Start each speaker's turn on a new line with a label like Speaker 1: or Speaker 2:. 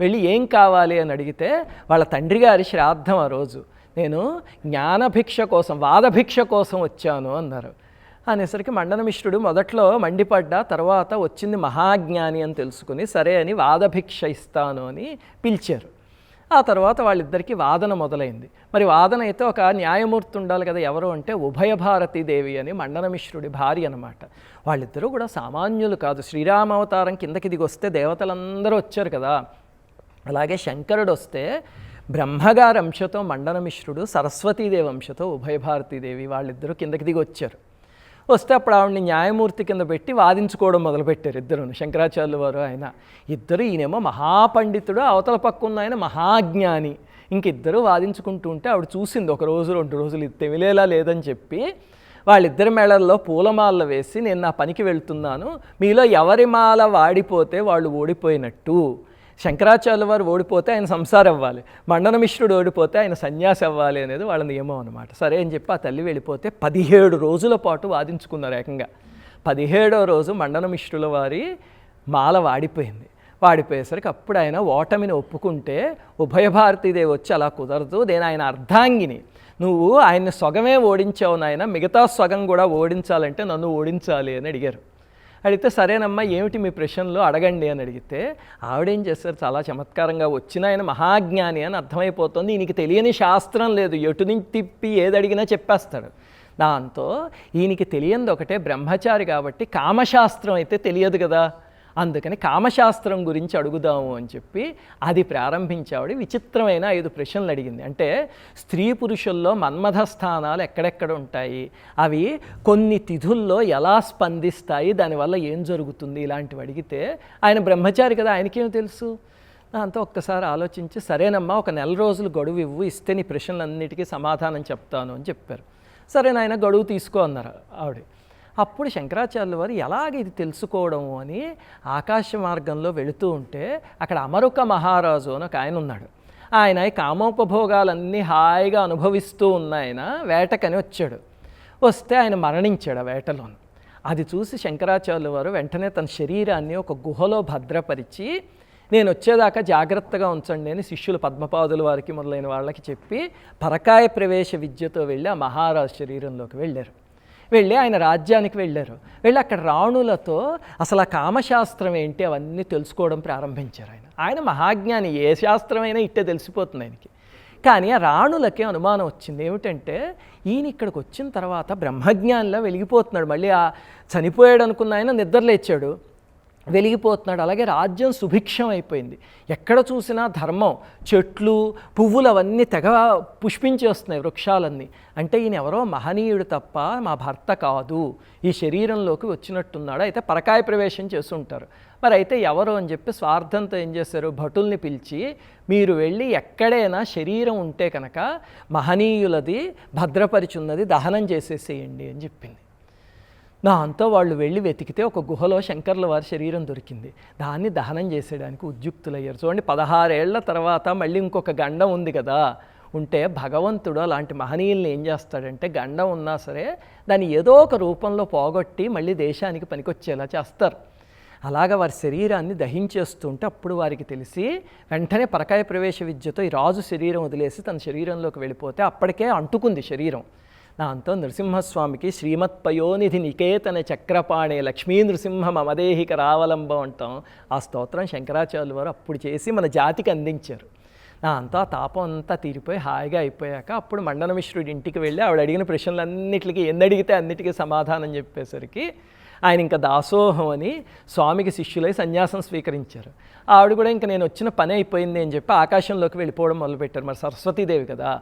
Speaker 1: వెళ్ళి ఏం కావాలి అని అడిగితే వాళ్ళ తండ్రి గారి శ్రాద్ధం ఆ రోజు. నేను జ్ఞానభిక్ష కోసం వాదభిక్ష కోసం వచ్చాను అన్నారు. అనేసరికి మండనమిశ్రుడు మొదట్లో మండిపడ్డా తర్వాత వచ్చింది మహాజ్ఞాని అని తెలుసుకుని సరే అని వాదభిక్ష ఇస్తాను అని పిలిచారు. ఆ తర్వాత వాళ్ళిద్దరికీ వాదన మొదలైంది. మరి వాదన అయితే ఒక న్యాయమూర్తి ఉండాలి కదా ఎవరు అంటే ఉభయ దేవి అని మండనమిశ్రుడి భార్య అనమాట వాళ్ళిద్దరూ కూడా సామాన్యులు కాదు. శ్రీరామావతారం కిందకి దిగి వస్తే దేవతలందరూ వచ్చారు కదా. అలాగే శంకరుడు వస్తే బ్రహ్మగారి అంశతో మండనమిశ్రుడు సరస్వతీదేవి అంశతో ఉభయ భారతీదేవి వాళ్ళిద్దరూ కిందకి దిగి వచ్చారు వస్తే అప్పుడు ఆవిడని న్యాయమూర్తి కింద పెట్టి వాదించుకోవడం మొదలుపెట్టారు ఇద్దరు శంకరాచార్యులు వారు ఆయన. ఇద్దరు ఈయనేమో మహాపండితుడు అవతల పక్క ఆయన మహాజ్ఞాని. ఇంక ఇద్దరు వాదించుకుంటూ ఉంటే ఆవిడ చూసింది ఒక రోజు రెండు రోజులు ఇది లేదని చెప్పి వాళ్ళిద్దరి మెడల్లో పూలమాల వేసి నేను నా పనికి వెళ్తున్నాను. మీలో ఎవరి మాల వాడిపోతే వాళ్ళు ఓడిపోయినట్టు. శంకరాచార్యుల వారు ఓడిపోతే ఆయన సంసారం అవ్వాలి. మండనమిశ్రుడు ఓడిపోతే ఆయన సన్యాసి అవ్వాలి అనేది వాళ్ళ నియమం అనమాట సరే అని చెప్పి ఆ తల్లి వెళ్ళిపోతే పదిహేడు రోజుల పాటు వాదించుకున్నారు ఏకంగా. పదిహేడో రోజు మండనమిశ్రుల వారి మాల వాడిపోయింది. వాడిపోయేసరికి అప్పుడు ఆయన ఓటమిని ఒప్పుకుంటే ఉభయ భారతీదేవి వచ్చి అలా కుదరదు నేను ఆయన అర్ధాంగిని. నువ్వు ఆయన్ని సొగమే ఓడించావు నాయన మిగతా సొగం కూడా ఓడించాలంటే నన్ను ఓడించాలి అని అడిగారు. అడిగితే సరేనమ్మా ఏమిటి మీ ప్రశ్నలు? అడగండి అని అడిగితే ఆవిడేం చేస్తారు? చాలా చమత్కారంగా వచ్చిన ఆయన మహాజ్ఞాని అని అర్థమైపోతుంది. ఈయనకి తెలియని శాస్త్రం లేదు. ఎటు నుంచి తిప్పి ఏది అడిగినా చెప్పేస్తాడు. దాంతో ఈయనకి తెలియంది ఒకటే బ్రహ్మచారి కాబట్టి కామశాస్త్రం అయితే తెలియదు కదా. అందుకని కామశాస్త్రం గురించి అడుగుదాము అని చెప్పి అది ప్రారంభించావిడ విచిత్రమైన ఐదు ప్రశ్నలు అడిగింది. అంటే స్త్రీ పురుషుల్లో మన్మథ స్థానాలు ఎక్కడెక్కడ ఉంటాయి? అవి కొన్ని తిథుల్లో ఎలా స్పందిస్తాయి? దానివల్ల ఏం జరుగుతుంది? ఇలాంటివి అడిగితే ఆయన బ్రహ్మచారి కదా ఆయనకేం తెలుసు? దాంతో ఒక్కసారి ఆలోచించి సరేనమ్మా ఒక నెల రోజులు గడువు ఇవ్వు ఇస్తే నీ ప్రశ్నలన్నిటికీ సమాధానం చెప్తాను అని చెప్పారు. సరే నాయన గడువు తీసుకో అన్నారు ఆవిడ. అప్పుడు శంకరాచార్యుల వారు ఎలాగ ఇది తెలుసుకోవడం అని ఆకాశ మార్గంలో వెళుతూ ఉంటే అక్కడ అమరుక మహారాజు అని ఒక ఆయన ఉన్నాడు. ఆయన ఈ కామోపభోగాలన్నీ హాయిగా అనుభవిస్తూ ఉన్న ఆయన వేటకని వచ్చాడు. వస్తే ఆయన మరణించాడు ఆ వేటలోను. అది చూసి శంకరాచార్యుల వారు వెంటనే తన శరీరాన్ని ఒక గుహలో భద్రపరిచి నేను వచ్చేదాకా జాగ్రత్తగా ఉంచండి అని శిష్యులు పద్మపాదుల వారికి మొదలైన వాళ్ళకి చెప్పి పరకాయ ప్రవేశ విద్యతో వెళ్ళి ఆ మహారాజు శరీరంలోకి వెళ్ళారు. వెళ్ళి ఆయన రాజ్యానికి వెళ్ళారు. వెళ్ళి అక్కడ రాణులతో అసలు ఆ కామశాస్త్రం ఏంటి అవన్నీ తెలుసుకోవడం ప్రారంభించారు ఆయన. ఆయన మహాజ్ఞాని ఏ శాస్త్రమైనా ఇట్టే తెలిసిపోతుంది ఆయనకి. కానీ ఆ రాణులకే అనుమానం వచ్చింది. ఏమిటంటే ఈయన ఇక్కడికి వచ్చిన తర్వాత బ్రహ్మజ్ఞానిలా వెలిగిపోతున్నాడు. మళ్ళీ ఆ చనిపోయాడు అనుకున్న ఆయన నిద్రలేచాడు. వెలిగిపోతున్నాడు. అలాగే రాజ్యం సుభిక్షం అయిపోయింది. ఎక్కడ చూసినా ధర్మం చెట్లు పువ్వులు అవన్నీ తెగ పుష్పించి వస్తున్నాయి వృక్షాలన్నీ. అంటే ఈయన ఎవరో మహనీయుడు తప్ప మా భర్త కాదు. ఈ శరీరంలోకి వచ్చినట్టున్నాడు. అయితే పరకాయ ప్రవేశం చేస్తుంటారు మరి అయితే ఎవరు అని చెప్పి స్వార్థంతో ఏం చేశారు? భటుల్ని పిలిచి మీరు వెళ్ళి ఎక్కడైనా శరీరం ఉంటే కనుక మహనీయులది భద్రపరిచున్నది దహనం చేసేసేయండి అని చెప్పింది. దాంతో వాళ్ళు వెళ్ళి వెతికితే ఒక గుహలో శంకర్ల వారి శరీరం దొరికింది. దాన్ని దహనం చేసేయడానికి ఉద్యుక్తులయ్యారు. చూడండి పదహారేళ్ళ తర్వాత మళ్ళీ ఇంకొక గండం ఉంది కదా. ఉంటే భగవంతుడు అలాంటి మహనీయుల్ని ఏం చేస్తాడంటే గండం ఉన్నా సరే దాన్ని ఏదో ఒక రూపంలో పోగొట్టి మళ్ళీ దేశానికి పనికొచ్చేలా చేస్తారు. అలాగ వారి శరీరాన్ని దహించేస్తుంటే అప్పుడు వారికి తెలిసి వెంటనే పరకాయ ప్రవేశ విద్యతో ఈ రాజు శరీరం వదిలేసి తన శరీరంలోకి వెళ్ళిపోతే అప్పటికే అంటుకుంది శరీరం. దాంతో నరసింహస్వామికి శ్రీమత్పయోనిధి నికేతన చక్రపాణి లక్ష్మీ నృసింహ మమదేహిక రావలంబం అంటాం. ఆ స్తోత్రం శంకరాచార్యులు వారు అప్పుడు చేసి మన జాతికి అందించారు. దాంతో ఆ తాపం అంతా తీరిపోయి హాయిగా అయిపోయాక అప్పుడు మండనమిశ్రుడి ఇంటికి వెళ్ళి ఆవిడ అడిగిన ప్రశ్నలన్నిటికీ ఎన్ని అడిగితే అన్నిటికీ సమాధానం చెప్పేసరికి ఆయన ఇంకా దాసోహం అని స్వామికి శిష్యులై సన్యాసం స్వీకరించారు. ఆవిడ కూడా ఇంకా నేను వచ్చిన పని అయిపోయింది అని చెప్పి ఆకాశంలోకి వెళ్ళిపోవడం మొదలుపెట్టారు. మరి సరస్వతీదేవి కదా.